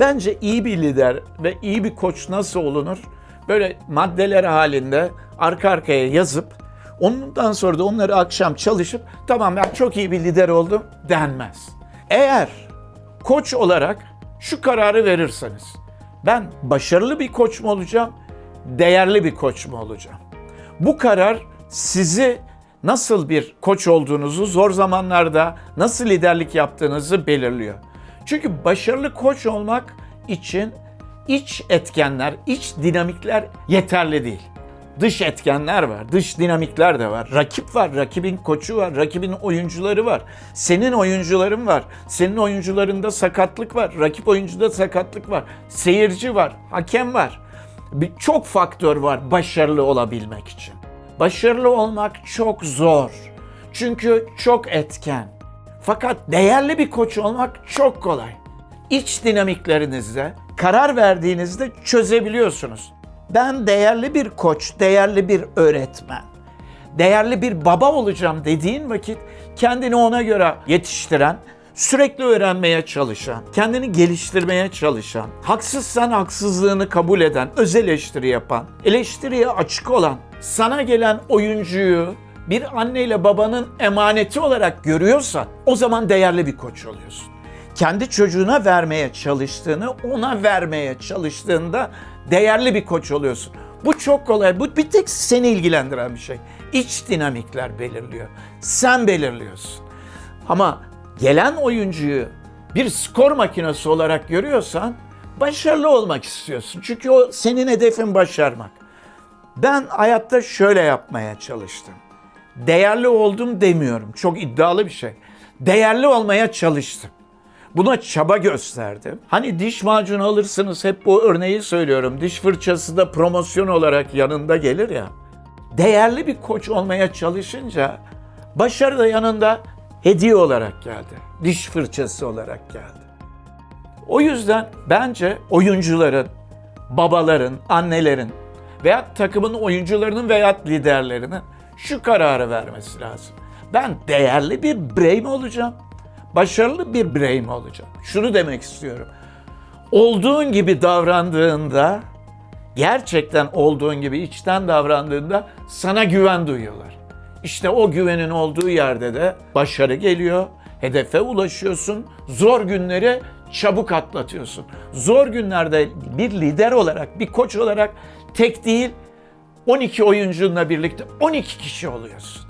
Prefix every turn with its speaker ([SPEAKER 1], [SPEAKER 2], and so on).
[SPEAKER 1] Bence iyi bir lider ve iyi bir koç nasıl olunur? Böyle maddeler halinde arka arkaya yazıp ondan sonra da onları akşam çalışıp tamam ben çok iyi bir lider oldum denmez. Eğer koç olarak şu kararı verirseniz ben başarılı bir koç mu olacağım, değerli bir koç mu olacağım? Bu karar sizi nasıl bir koç olduğunuzu, zor zamanlarda nasıl liderlik yaptığınızı belirliyor. Çünkü başarılı koç olmak için iç etkenler, iç dinamikler yeterli değil. Dış etkenler var, dış dinamikler de var. Rakip var, rakibin koçu var, rakibin oyuncuları var. Senin oyuncuların var. Senin oyuncularında sakatlık var, rakip oyuncuda sakatlık var. Seyirci var, hakem var. Bir, çok faktör var başarılı olabilmek için. Başarılı olmak çok zor. Çünkü çok etken. Fakat değerli bir koç olmak çok kolay. İç dinamiklerinizde karar verdiğinizde çözebiliyorsunuz. Ben değerli bir koç, değerli bir öğretmen, değerli bir baba olacağım dediğin vakit kendini ona göre yetiştiren, sürekli öğrenmeye çalışan, kendini geliştirmeye çalışan, haksızsan haksızlığını kabul eden, öz eleştiri yapan, eleştiriye açık olan, sana gelen oyuncuyu bir anneyle babanın emaneti olarak görüyorsan o zaman değerli bir koç oluyorsun. Kendi çocuğuna vermeye çalıştığını ona vermeye çalıştığında değerli bir koç oluyorsun. Bu çok kolay. Bu bir tek seni ilgilendiren bir şey. İç dinamikler belirliyor. Sen belirliyorsun. Ama gelen oyuncuyu bir skor makinesi olarak görüyorsan başarılı olmak istiyorsun. Çünkü o senin hedefin başarmak. Ben hayatta şöyle yapmaya çalıştım. Değerli oldum demiyorum. Çok iddialı bir şey. Değerli olmaya çalıştım. Buna çaba gösterdim. Hani diş macunu alırsınız hep bu örneği söylüyorum. Diş fırçası da promosyon olarak yanında gelir ya. Değerli bir koç olmaya çalışınca başarı da yanında hediye olarak geldi. Diş fırçası olarak geldi. O yüzden bence oyuncuların, babaların, annelerin veya takımın oyuncularının veya liderlerinin şu kararı vermesi lazım. Ben değerli bir birey mi olacağım? Başarılı bir birey mi olacağım? Şunu demek istiyorum. Olduğun gibi davrandığında, gerçekten olduğun gibi içten davrandığında sana güven duyuyorlar. İşte o güvenin olduğu yerde de başarı geliyor, hedefe ulaşıyorsun, zor günleri çabuk atlatıyorsun. Zor günlerde bir lider olarak, bir koç olarak tek değil 12 oyuncunla birlikte 12 kişi oluyorsun.